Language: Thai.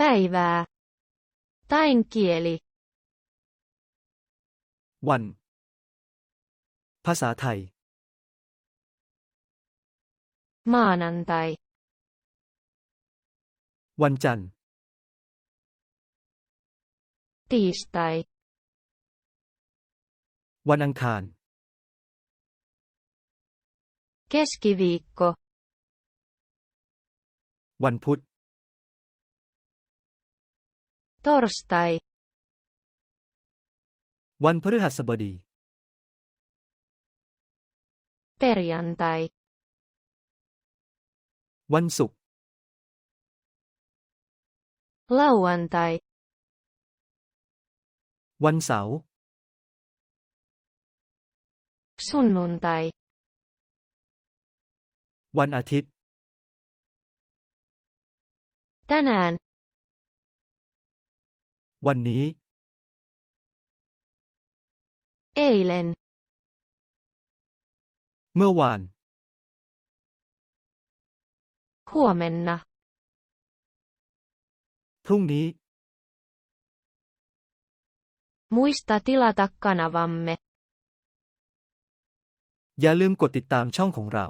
päivää. Tainkieli. วัน ภาษาไทย Maanantai. วันจันทร์ Tiistai. วันอังคาร Keskiviikko. วันพุธ Torstai. วันพฤหัสบดี Perjantai. วันศุกร์ Lauantai. วันเสาร์ Sunnuntai. วันอาทิตย์ Tänään. วันนี้ Eilen. เมื่อวาน Huomenna. พรุ่งนี้ Muista tilata kanavamme. อย่าลืมกดติดตามช่องของเรา